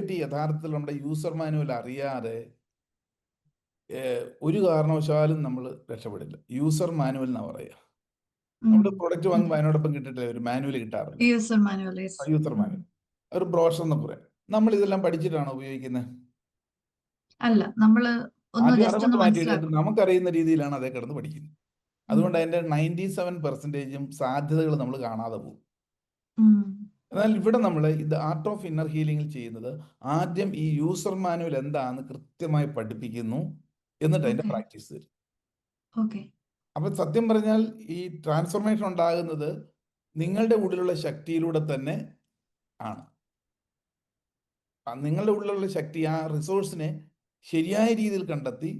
പറ്റി യഥാർത്ഥത്തിൽ നമ്മുടെ യൂസർ മാനുവൽ അറിയാതെ ഒരു കാരണവശാലും നമ്മൾ രക്ഷപ്പെടില്ല. യൂസർ മാനുവൽ എന്നാ പറയുക. നമ്മുടെ പ്രൊഡക്റ്റ് വാങ്ങുമ്പോൾ അതിനോടൊപ്പം കിട്ടിയിട്ടില്ല? ഒരു മാനുവൽ കിട്ടാറില്ല? യൂസർ മാനുവൽ ഒരു ബ്രോഷർ എന്ന് പറയാം. നമ്മൾ ഇതെല്ലാം പഠിച്ചിട്ടാണോ ഉപയോഗിക്കുന്നത് അല്ല നമ്മൾ നമുക്കറിയുന്ന രീതിയിലാണ് അതേ കിടന്ന് പഠിക്കുന്നത്. അതുകൊണ്ട് അതിന്റെ നയന്റി സെവൻ പെർസെന്റേജും സാധ്യതകൾ നമ്മൾ കാണാതെ പോകും. എന്നാൽ ഇവിടെ നമ്മൾ ഇത് ആർട്ട് ഓഫ് ഇന്നർ ഹീലിംഗിൽ ചെയ്യുന്നത് ആദ്യം ഈ യൂസർ മാനുവൽ എന്താണെന്ന് കൃത്യമായി പഠിപ്പിക്കുന്നു എന്നിട്ട് അതിന്റെ പ്രാക്ടീസ് തരും അപ്പൊ സത്യം പറഞ്ഞാൽ ഈ ട്രാൻസ്ഫോർമേഷൻ ഉണ്ടാകുന്നത് നിങ്ങളുടെ ഉള്ളിലുള്ള ശക്തിയിലൂടെ തന്നെ ആണ്. നിങ്ങളുടെ ഉള്ളിലുള്ള ശക്തി ആ റിസോഴ്സിനെ ശരിയായ രീതിയിൽ കണ്ടെത്തി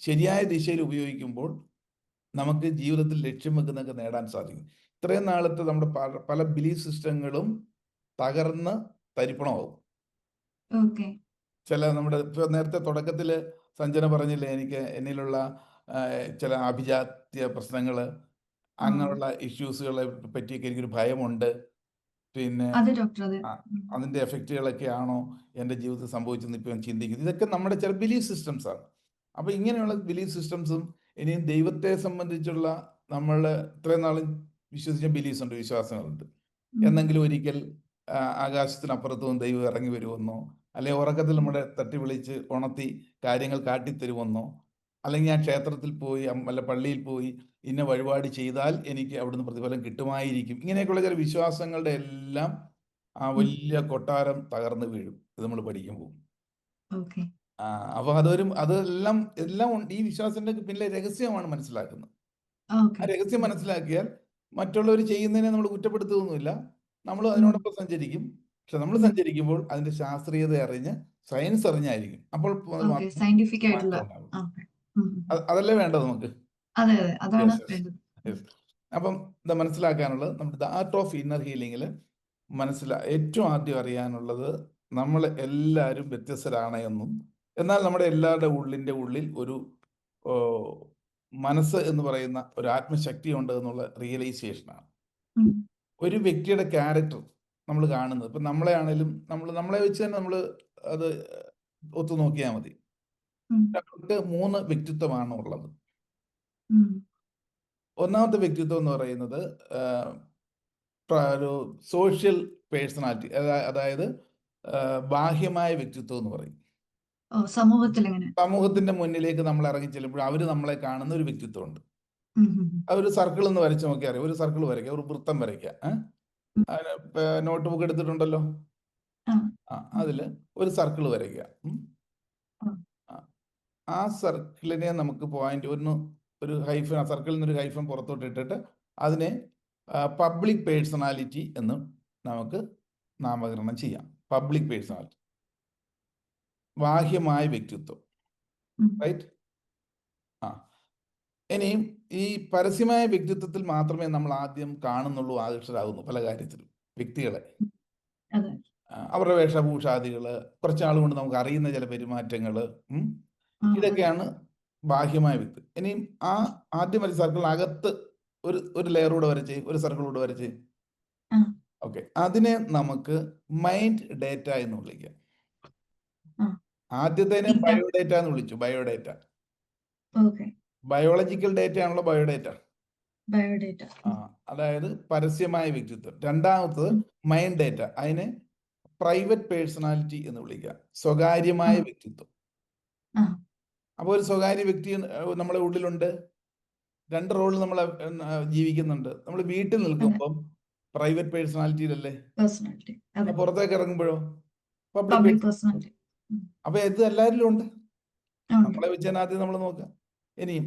ശരിയായ ദിശയിൽ ഉപയോഗിക്കുമ്പോൾ നമുക്ക് ജീവിതത്തിൽ ലക്ഷ്യം വെക്കുന്നൊക്കെ നേടാൻ സാധിക്കും. ഇത്രയും നാളത്തെ നമ്മുടെ പല- ബിലീഫ് സിസ്റ്റങ്ങളും തകർന്ന് തരിപ്പണമാവും ചില നമ്മുടെ ഇപ്പൊ നേരത്തെ തുടക്കത്തിൽ സഞ്ജന പറഞ്ഞില്ലേ എനിക്ക് എന്നിലുള്ള ചില ആഭിജാത്യ പ്രശ്നങ്ങൾ അങ്ങനെയുള്ള ഇഷ്യൂസുകളെ പറ്റിയൊക്കെ എനിക്കൊരു ഭയമുണ്ട്. പിന്നെ അതിന്റെ എഫക്റ്റുകളൊക്കെ ആണോ എന്റെ ജീവിതത്തിൽ സംഭവിച്ചെന്ന് ഇപ്പൊ ഞാൻ ചിന്തിക്കുന്നത് ഇതൊക്കെ നമ്മുടെ ചില ബിലീഫ് സിസ്റ്റംസ് ആണ്. അപ്പൊ ഇങ്ങനെയുള്ള ബിലീഫ് സിസ്റ്റംസും ഇനിയും ദൈവത്തെ സംബന്ധിച്ചുള്ള നമ്മൾ ഇത്രയും നാളും വിശ്വസിച്ച ബിലീഫ്സ് ഉണ്ട് വിശ്വാസങ്ങളുണ്ട്. എന്നെങ്കിലും ഒരിക്കൽ ആകാശത്തിനപ്പുറത്തും ദൈവം ഇറങ്ങി വരുമെന്നോ അല്ലെ ഉറക്കത്തിൽ നമ്മുടെ തട്ടി വിളിച്ച് ഉണർത്തി കാര്യങ്ങൾ കാട്ടിത്തരുമെന്നോ അല്ലെങ്കിൽ ഞാൻ ക്ഷേത്രത്തിൽ പോയി അല്ല പള്ളിയിൽ പോയി ഇന്ന വഴിപാട് ചെയ്താൽ എനിക്ക് അവിടുന്ന് പ്രതിഫലം കിട്ടുമായിരിക്കും. ഇങ്ങനെയൊക്കെയുള്ള ചില വിശ്വാസങ്ങളുടെ എല്ലാം ആ വലിയ കൊട്ടാരം തകർന്നു വീഴും. ഇത് നമ്മൾ പഠിക്കുമ്പോൾ. പോകും ആ അപ്പൊ അതൊരു അതെല്ലാം എല്ലാം ഉണ്ട് ഈ വിശ്വാസത്തിന്റെ പിന്നിലെ രഹസ്യമാണ് മനസ്സിലാക്കുന്നത്. ആ രഹസ്യം മനസ്സിലാക്കിയാൽ മറ്റുള്ളവർ ചെയ്യുന്നതിനെ നമ്മൾ കുറ്റപ്പെടുത്തുകയൊന്നുമില്ല നമ്മൾ അതിനോടൊപ്പം സഞ്ചരിക്കും. പക്ഷെ നമ്മൾ സഞ്ചരിക്കുമ്പോൾ അതിന്റെ ശാസ്ത്രീയത അറിഞ്ഞ് സയൻസ് അറിഞ്ഞായിരിക്കും. അപ്പോൾ സയന്റിഫിക് ആയിട്ടുള്ള അതല്ലേ വേണ്ടത് നമുക്ക്? അതെ അതെ. അതാണ്. അപ്പം ഇത് മനസ്സിലാക്കാനുള്ളത് നമ്മുടെ ദ ആർട്ട് ഓഫ് ഇന്നർ ഹീലിംഗിൽ മനസ്സിലാ ഏറ്റവും ആദ്യം അറിയാനുള്ളത് നമ്മൾ എല്ലാവരും വ്യത്യസ്തരാണ് എന്നും. എന്നാൽ നമ്മുടെ എല്ലാവരുടെ ഉള്ളിന്റെ ഉള്ളിൽ ഒരു മനസ്സ് എന്ന് പറയുന്ന ഒരു ആത്മശക്തി ഉണ്ട് എന്നുള്ള റിയലൈസേഷനാണ്. ഒരു വ്യക്തിയുടെ ക്യാരക്ടർ നമ്മൾ കാണുന്നത്. ഇപ്പം നമ്മളെ ആണെങ്കിലും നമ്മൾ നമ്മളെ വെച്ച് തന്നെ നമ്മൾ അത് ഒത്തു നോക്കിയാൽ മതി. അവർക്ക് മൂന്ന് വ്യക്തിത്വമാണ് ഉള്ളത്. ഒന്നാമത്തെ വ്യക്തിത്വം എന്ന് പറയുന്നത് ഒരു സോഷ്യൽ പേഴ്സണാലിറ്റി അതായത് ബാഹ്യമായ വ്യക്തിത്വം എന്ന് പറയും. സമൂഹത്തിൽ എങ്ങനെ സമൂഹത്തിന്റെ മുന്നിലേക്ക് നമ്മൾ ഇറങ്ങി ചെല്ലുമ്പോൾ അവർ നമ്മളെ കാണുന്ന ഒരു വ്യക്തിത്വമുണ്ട്. ഒരു സർക്കിൾ എന്ന് വരച്ച് നോക്കിയാൽ അറിയാം. ഒരു സർക്കിൾ വരയ്ക്കുക ഒരു വൃത്തം വരയ്ക്കുക. നോട്ട് ബുക്ക് എടുത്തിട്ടുണ്ടല്ലോ. ആ. ഒരു സർക്കിൾ വരയ്ക്കുക. ആ. സർക്കിളിനെ നമുക്ക് പോയിന്റ് ഒന്ന് ഒരു ഹൈഫൻ ആ സർക്കിളിൽ നിന്ന് ഒരു ഹൈഫൻ പുറത്തോട്ട് ഇട്ടിട്ട് അതിനെ പബ്ലിക് പേഴ്സണാലിറ്റി എന്ന് നമുക്ക് നാമകരണം ചെയ്യാം. പബ്ലിക് പേഴ്സണാലിറ്റി ബാഹ്യമായ വ്യക്തിത്വം. റൈറ്റ് ആ. ഇനിയും ഈ പരസ്യമായ വ്യക്തിത്വത്തിൽ മാത്രമേ നമ്മൾ ആദ്യം കാണുന്നുള്ളൂ ആകർഷരാകുന്നു പല കാര്യത്തിലും. വ്യക്തികളെ. അവരുടെ വേഷഭൂഷാദികൾ കുറച്ചാൾ കൊണ്ട് നമുക്ക് അറിയുന്ന ചില പെരുമാറ്റങ്ങൾ ഇതൊക്കെയാണ് ബാഹ്യമായ വ്യക്തി. ഇനിയും ആ ആദ്യം ഒരു സർക്കിൾ അകത്ത് ഒരു ഒരു ലെയറൂടെ വരച്ച് ഒരു സർക്കിളോട് വരച്ച്. ഓക്കെ അതിനെ നമുക്ക് മൈൻഡ് ഡേറ്റ എന്ന് വിളിക്കാം. ആദ്യത്തേനെ. ബയോഡേറ്റ എന്ന് വിളിച്ചു. ബയോഡേറ്റ. ബയോളജിക്കൽ ഡേറ്റ ആണല്ലോ ബയോഡേറ്റ. ബയോഡേറ്റ. ആ അതായത് പരസ്യമായ വ്യക്തിത്വം. രണ്ടാമത്തത് മൈൻഡ് ഡേറ്റ. അതിനെ പ്രൈവറ്റ് പേഴ്സണാലിറ്റി എന്ന് വിളിക്കുക. സ്വകാര്യമായ വ്യക്തിത്വം. അപ്പോൾ ഒരു സ്വകാര്യ വ്യക്തി നമ്മളെ നമ്മുടെ ഉള്ളിലുണ്ട്. രണ്ട് റോളിൽ നമ്മൾ ജീവിക്കുന്നുണ്ട്. നമ്മൾ വീട്ടിൽ നിൽക്കുമ്പം പ്രൈവറ്റ് പേഴ്സണാലിറ്റിയിലല്ലേ? പുറത്തേക്ക് ഇറങ്ങുമ്പോഴോ? Public personality. അപ്പൊ ഇത് എല്ലാവരിലും ഉണ്ട്. നമ്മളെ വെച്ച് ആദ്യം നമ്മൾ നോക്കാം. ഇനിയും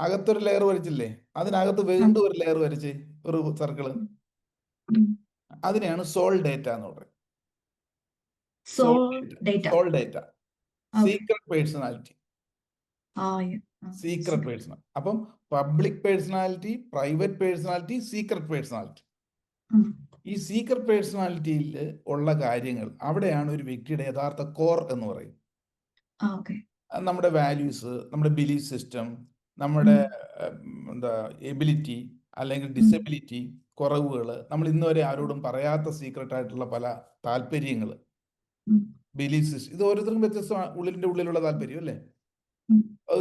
അകത്തൊരു ലെയർ വരച്ചില്ലേ? അതിനകത്ത് വീണ്ടും ഒരു ലെയർ വരച്ച് ഒരു സർക്കിൾ. അതിനെയാണ് സോൾ ഡേറ്റ എന്ന് പറയുന്നത് soul data soul data secret personality secret personal അപ്പം public personality private personality secret personality. ഈ സീക്രട്ട് പേഴ്സണാലിറ്റിയിൽ ഉള്ള കാര്യങ്ങൾ അവിടെയാണ് ഒരു വ്യക്തിയുടെ യഥാർത്ഥ കോർ എന്ന് പറയും നമ്മുടെ വാല്യൂസ് നമ്മുടെ ബിലീഫ് സിസ്റ്റം നമ്മുടെ എന്താ എബിലിറ്റി അല്ലെങ്കിൽ ഡിസബിലിറ്റി കുറവുകൾ നമ്മൾ ഇന്നുവരെ ആരോടും പറയാത്ത സീക്രട്ട് ആയിട്ടുള്ള പല താല്പര്യങ്ങൾ. ബിലീഫ് സിസ്റ്റം ഇത് ഓരോരുത്തർക്കും വ്യത്യസ്തമാണ് ഉള്ളിന്റെ ഉള്ളിലുള്ള താല്പര്യം അല്ലേ?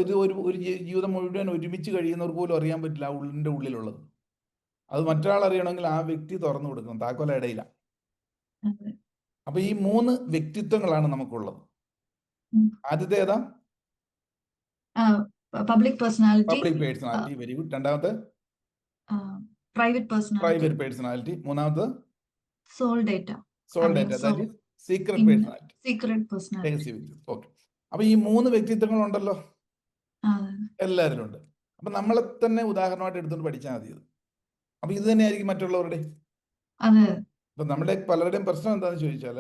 ഇത് ഒരു ഒരു ജീവിതം മുഴുവൻ ഒരുമിച്ച് കഴിയുന്നവർക്ക് പോലും അറിയാൻ പറ്റില്ല ആ ഉള്ളിന്റെ ഉള്ളിലുള്ളത്. അത് മറ്റൊരാൾ അറിയണമെങ്കിൽ ആ വ്യക്തി തുറന്നു കൊടുക്കണം താക്കോല ഇടയില്ല. അതെ. അപ്പൊ ഈ മൂന്ന് വ്യക്തിത്വങ്ങളാണ് നമുക്കുള്ളത്. ആദ്യത്തെ ഏതാ? Public personality. Public personality very good. രണ്ടാമത്തെ? Private personality. Private personality. മൂന്നാമത്തെ? Soul data. Soul I that data soul. Secret personality. Secret personality. Okay അപ്പൊ ഈ മൂന്ന് വ്യക്തിത്വങ്ങൾ ഉണ്ടല്ലോ എല്ലാവരിലും ഉണ്ട് അപ്പൊ നമ്മളെ തന്നെ ഉദാഹരണമായിട്ട് എടുത്തുകൊണ്ട് പഠിച്ചാൽ മതി അപ്പൊ ഇത് തന്നെയായിരിക്കും മറ്റുള്ളവരുടെ അതെ. ഇപ്പൊ നമ്മുടെ പലരുടെയും പ്രശ്നം എന്താണെന്ന് ചോദിച്ചാൽ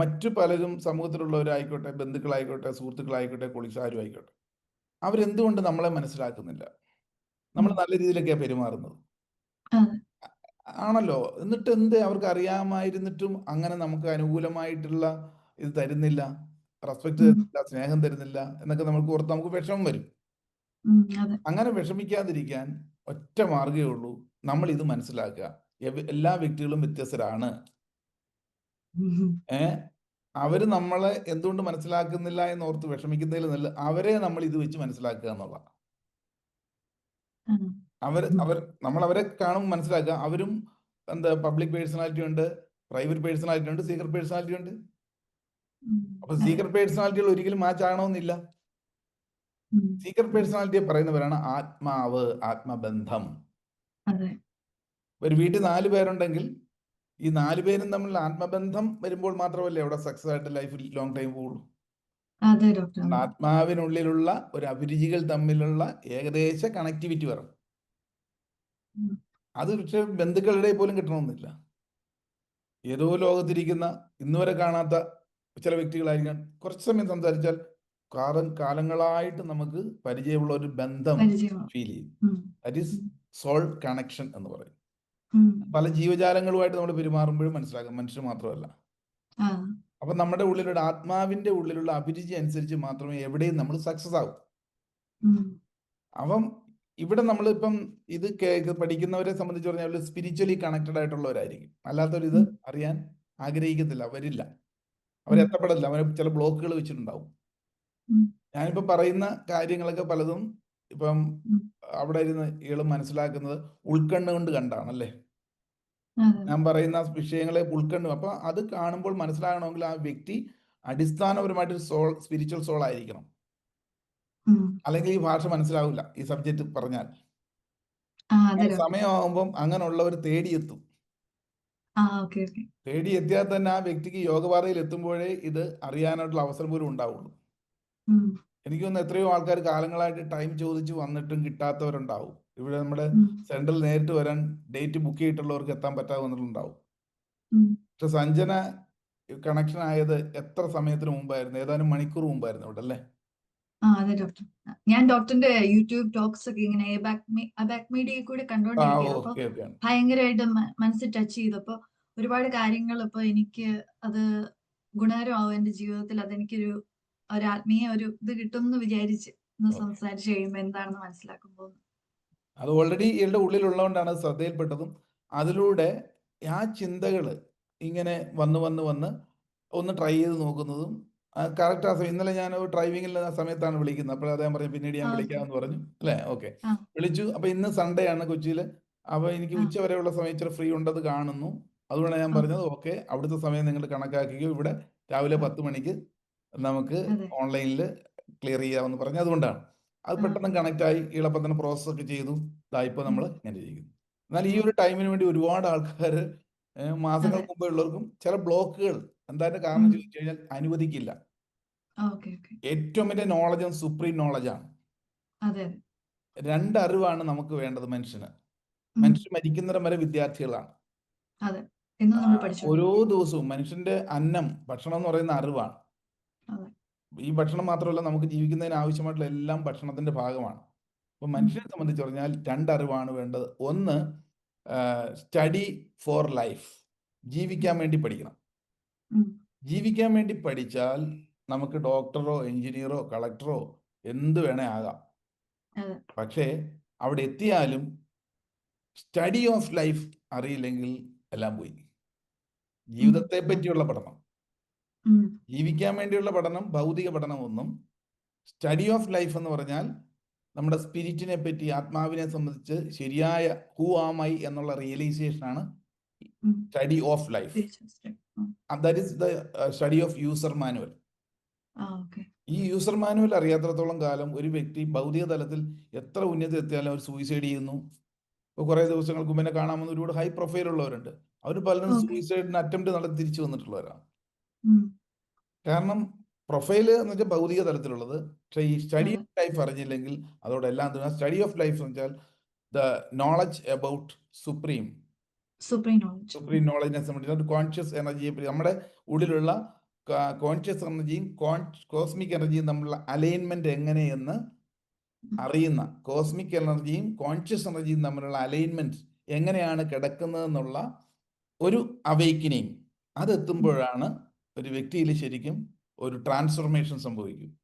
മറ്റു പലരും സമൂഹത്തിലുള്ളവരായിക്കോട്ടെ ബന്ധുക്കളായിക്കോട്ടെ സുഹൃത്തുക്കളായിക്കോട്ടെ കൊളിസാരും ആയിക്കോട്ടെ അവരെന്തുകൊണ്ട് നമ്മളെ മനസ്സിലാക്കുന്നില്ല? നമ്മൾ നല്ല രീതിയിലൊക്കെയാണ് പെരുമാറുന്നത്. ആണല്ലോ. എന്നിട്ട് എന്ത് അവർക്ക് അറിയാമായിരുന്നിട്ടും അങ്ങനെ നമുക്ക് അനുകൂലമായിട്ടുള്ള ഇത് തരുന്നില്ല റെസ്പെക്ട്. തരുന്നില്ല സ്നേഹം തരുന്നില്ല എന്നൊക്കെ നമുക്ക് ഓർത്ത് നമുക്ക് വിഷമം വരും. അങ്ങനെ വിഷമിക്കാതിരിക്കാൻ ഒറ്റ മാർഗമേ ഉള്ളൂ. നമ്മൾ ഇത് മനസ്സിലാക്കുക എല്ലാ വ്യക്തികളും വ്യത്യസ്തരാണ്. ഏ? അവർ നമ്മളെ എന്തുകൊണ്ട് മനസ്സിലാക്കുന്നില്ല എന്ന് ഓർത്ത് വിഷമിക്കുന്നതിൽ നല്ല അവരെ നമ്മൾ ഇത് വെച്ച് മനസ്സിലാക്കുക എന്നുള്ള. അവർ അവർ അവർ നമ്മൾ അവരെ കാണുമ്പോൾ മനസ്സിലാക്കുക. അവരും എന്താ പബ്ലിക് പേഴ്സണാലിറ്റി ഉണ്ട് പ്രൈവറ്റ് പേഴ്സണാലിറ്റി ഉണ്ട് സീക്രട്ട് പേഴ്സണാലിറ്റി ഉണ്ട്. അപ്പൊ സീക്രട്ട് പേഴ്സണാലിറ്റികൾ ഒരിക്കലും മാച്ച് ആകണമെന്നില്ല. സീക്രട്ട് പേഴ്സണാലിറ്റിയെ പറയുന്നവരാണ് ആത്മാവ് ആത്മബന്ധം. ഒരു വീട്ടിൽ നാല് പേരുണ്ടെങ്കിൽ ഈ നാല് പേരും തമ്മിൽ ആത്മബന്ധം വരുമ്പോൾ മാത്രമല്ലേ അവിടെ സക്സസ് ആയിട്ട് ലൈഫിൽ ലോങ് ടൈം പോകുള്ളൂ ആത്മാവിനുള്ളിലുള്ള ഒരു അഭിരുചികൾ തമ്മിലുള്ള ഏകദേശ കണക്ടിവിറ്റി വരണം അത് പക്ഷെ ബന്ധുക്കളുടെ പോലും കിട്ടണമെന്നില്ല. ഏതോ ലോകത്തിരിക്കുന്ന ഇന്നുവരെ കാണാത്ത ചില വ്യക്തികളായിരിക്കാം. കുറച്ച് സമയം സംസാരിച്ചാൽ കാലം കാലങ്ങളായിട്ട് നമുക്ക് പരിചയമുള്ള ഒരു ബന്ധം ഫീൽ ചെയ്യും. ദാറ്റ് ഈസ് സോൾ കണക്ഷൻ എന്ന് പറയും. പല ജീവജാലങ്ങളുമായിട്ട് നമ്മൾ പെരുമാറുമ്പോഴും മനസ്സിലാക്കാം മനുഷ്യർ മാത്രമല്ല. അപ്പൊ നമ്മുടെ ഉള്ളിലുള്ള ആത്മാവിന്റെ ഉള്ളിലുള്ള അഭിരുചി അനുസരിച്ച് മാത്രമേ എവിടെയും നമ്മൾ സക്സസ് ആവും. ഉം. അപ്പം ഇവിടെ നമ്മളിപ്പം ഇത് പഠിക്കുന്നവരെ സംബന്ധിച്ച് പറഞ്ഞാൽ സ്പിരിച്വലി കണക്റ്റഡ് ആയിട്ടുള്ളവരായിരിക്കും. അല്ലാത്തവർ ഇത് അറിയാൻ ആഗ്രഹിക്കത്തില്ല വരില്ല അവരെത്തപ്പെടില്ല അവരെ ചില ബ്ലോക്കുകൾ വെച്ചിട്ടുണ്ടാവും. ഞാനിപ്പോ പറയുന്ന കാര്യങ്ങളൊക്കെ പലതും ഇപ്പം. അവിടെ ഇരുന്ന് ഇയാൾ മനസ്സിലാക്കുന്നത് ഉൾക്കണ്ണ് കൊണ്ട് കണ്ടാണ് അല്ലേ ഞാൻ പറയുന്ന വിഷയങ്ങളെ ഉൾക്കണ്ണു. അപ്പൊ അത് കാണുമ്പോൾ മനസ്സിലാകണമെങ്കിൽ ആ വ്യക്തി അടിസ്ഥാനപരമായിട്ട് സോൾ സ്പിരിച്വൽ സോൾ ആയിരിക്കണം. അല്ലെങ്കിൽ ഈ ഭാഷ മനസ്സിലാവില്ല ഈ സബ്ജക്ട് പറഞ്ഞാൽ. സമയമാകുമ്പം അങ്ങനെയുള്ളവർ തേടിയെത്തും. ആ ഓക്കെ ഓക്കെ. തേടി എത്തിയാൽ തന്നെ ആ വ്യക്തിക്ക് യോഗപാതയിൽ എത്തുമ്പോഴേ ഇത് അറിയാനായിട്ടുള്ള അവസരം പോലും ഉണ്ടാവുള്ളൂ. എനിക്ക് തോന്നുന്നു എത്രയോ ആൾക്കാർ കാലങ്ങളായിട്ട് ടൈം ചോദിച്ചു വന്നിട്ടും കിട്ടാത്തവരുണ്ടാവും. ഇവിടെ നമ്മുടെ. സെൻട്രൽ നേരിട്ട് വരാൻ ഡേറ്റ് ബുക്ക് ചെയ്തിട്ടുള്ളവർക്ക് എത്താൻ പറ്റാതെ വന്നിട്ടുണ്ടാവും. പക്ഷെ സഞ്ജന കണക്ഷൻ ആയത് എത്ര സമയത്തിന് മുമ്പായിരുന്നു? ഏതാനും മണിക്കൂർ മുമ്പായിരുന്നു അവിടെ അല്ലേ? ആ അതെ ഡോക്ടർ ഞാൻ ഡോക്ടറിന്റെ യൂട്യൂബ് ടോക്സ് ഒക്കെ ഇങ്ങനെ അബാക് മീഡിയയിൽ കൂടി ഓക്കെ ഭയങ്കരമായിട്ട് മനസ്സിൽ ടച്ച് ചെയ്തപ്പോ ഒരുപാട് കാര്യങ്ങൾ ഇപ്പൊ എനിക്ക് അത് ഗുണകരമാവും എന്റെ ജീവിതത്തിൽ. അതെനിക്കൊരു ഒരു ആത്മീയ ഒരു ഇത് കിട്ടും എന്ന് വിചാരിച്ച് ഒന്ന്. സംസാരിച്ച് കഴിയുമ്പോ എന്താണെന്ന് മനസ്സിലാക്കുമ്പോൾ അത് ഓൾറെഡി ഇയാളുടെ ഉള്ളിലുള്ളതുകൊണ്ടാണ് ശ്രദ്ധയിൽപ്പെട്ടതും അതിലൂടെ ആ ചിന്തകൾ ഇങ്ങനെ വന്ന് വന്ന് വന്ന് ഒന്ന് ട്രൈ ചെയ്ത് നോക്കുന്നതും കറക്റ്റ് ആ സമയം ഇന്നലെ ഞാൻ ഡ്രൈവിംഗിൽ സമയത്താണ് വിളിക്കുന്നത് അപ്പോൾ അദ്ദേഹം പറഞ്ഞു പിന്നീട് ഞാൻ. വിളിക്കാമെന്ന് പറഞ്ഞു അല്ലേ ഓക്കെ വിളിച്ചു അപ്പൊ ഇന്ന് സൺഡേ ആണ് കൊച്ചിയിൽ അപ്പോൾ എനിക്ക്. ഉച്ച വരെയുള്ള സമയം ഇച്ചിരി ഫ്രീ ഉണ്ടത് കാണുന്നു അതുകൊണ്ടാണ് ഞാൻ. പറഞ്ഞത് ഓക്കെ അവിടുത്തെ സമയം നിങ്ങൾ കണക്കാക്കുകയും ഇവിടെ രാവിലെ. പത്ത് മണിക്ക് നമുക്ക് ഓൺലൈനിൽ ക്ലിയർ ചെയ്യാമെന്ന് പറഞ്ഞു. അതുകൊണ്ടാണ്. അത് പെട്ടെന്ന് കണക്ട് ആയി ഇളപ്പം തന്നെ പ്രോസസ് ഒക്കെ ചെയ്തു. ഇതായിപ്പോ നമ്മൾ ഇങ്ങനെ ചെയ്യുന്നു എന്നാൽ ഈ ഒരു ടൈമിന് വേണ്ടി ഒരുപാട് ആൾക്കാർ മാസങ്ങൾ മുമ്പേ ഉള്ളവർക്കും ചില ബ്ലോക്കുകൾ എന്തായാലും കാരണം. ചോദിച്ചു കഴിഞ്ഞാൽ അനുവദിക്കില്ല. ഏറ്റവും വലിയ നോളജും സുപ്രീം നോളജാണ് രണ്ട് അറിവാണ് നമുക്ക് വേണ്ടത് മനുഷ്യന്. മനുഷ്യൻ മരിക്കുന്നിടം വരെ വിദ്യാർത്ഥികളാണ്. ഓരോ ദിവസവും മനുഷ്യന്റെ അന്നം ഭക്ഷണം എന്ന് പറയുന്ന അറിവാണ്. ഈ ഭക്ഷണം മാത്രമല്ല നമുക്ക് ജീവിക്കുന്നതിന് ആവശ്യമായിട്ടുള്ള എല്ലാം ഭക്ഷണത്തിന്റെ ഭാഗമാണ്. അപ്പൊ മനുഷ്യനെ സംബന്ധിച്ച് പറഞ്ഞാൽ രണ്ടറിവാണ് വേണ്ടത്. ഒന്ന് സ്റ്റഡി ഫോർ ലൈഫ് ജീവിക്കാൻ വേണ്ടി പഠിക്കണം. ജീവിക്കാൻ വേണ്ടി പഠിച്ചാൽ നമുക്ക് ഡോക്ടറോ എഞ്ചിനീയറോ കളക്ടറോ എന്ത് വേണേ ആകാം. പക്ഷേ അവിടെ എത്തിയാലും സ്റ്റഡി ഓഫ് ലൈഫ് അറിയില്ലെങ്കിൽ എല്ലാം പോയി. ജീവിതത്തെ പറ്റിയുള്ള പഠനം. ജീവിക്കാൻ വേണ്ടിയുള്ള പഠനം ഭൗതിക പഠനം ഒന്നും. സ്റ്റഡി ഓഫ് ലൈഫ് എന്ന് പറഞ്ഞാൽ നമ്മുടെ സ്പിരിറ്റിനെ പറ്റി ആത്മാവിനെ സംബന്ധിച്ച് ശരിയായ ഹൂ ആം ഐ എന്നുള്ള റിയലൈസേഷൻ ആണ് study of life. That is the study of user manual ഈ യൂസർ മാനുവൽ അറിയാത്തടത്തോളം കാലം ഒരു വ്യക്തി ഭൗതിക തലത്തിൽ എത്ര ഉന്നതി എത്തിയാലും അവർ സൂയിസൈഡ് ചെയ്യുന്നു. ഇപ്പോൾ കുറേ ദിവസങ്ങൾക്ക് മുന്നേ കാണാമെന്ന് ഒരുപാട് ഹൈ പ്രൊഫൈൽ ഉള്ളവരുണ്ട്. അവർ പലരും. സൂയിസൈഡിന് അറ്റംപ്റ്റ് നടത്തി തിരിച്ചു വന്നിട്ടുള്ളവരാണ്. കാരണം പ്രൊഫൈൽ എന്ന് വെച്ചാൽ ഭൗതിക തലത്തിലുള്ളത്. പക്ഷേ ഈ സ്റ്റഡി. ഓഫ് ലൈഫ് അറിഞ്ഞില്ലെങ്കിൽ അതോടെ എല്ലാം തീർന്നു സ്റ്റഡി ഓഫ് ലൈഫ് എന്ന് വെച്ചാൽ the knowledge about supreme supreme knowledge supreme നോളജിനെ സംബന്ധിച്ച് കോൺഷ്യസ് എനർജിയെ നമ്മുടെ ഉള്ളിലുള്ള കോൺഷ്യസ് എനർജിയും കോസ്മിക് എനർജിയും തമ്മിലുള്ള അലൈൻമെന്റ് എങ്ങനെയെന്ന് അറിയുന്ന കോസ്മിക് എനർജിയും കോൺഷ്യസ് എനർജിയും തമ്മിലുള്ള അലൈൻമെന്റ് എങ്ങനെയാണ് കിടക്കുന്നതെന്നുള്ള ഒരു അവൈക്കനിങ് അതെത്തുമ്പോഴാണ് ഒരു വ്യക്തിയിൽ ശരിക്കും ഒരു ട്രാൻസ്ഫോർമേഷൻ സംഭവിക്കും.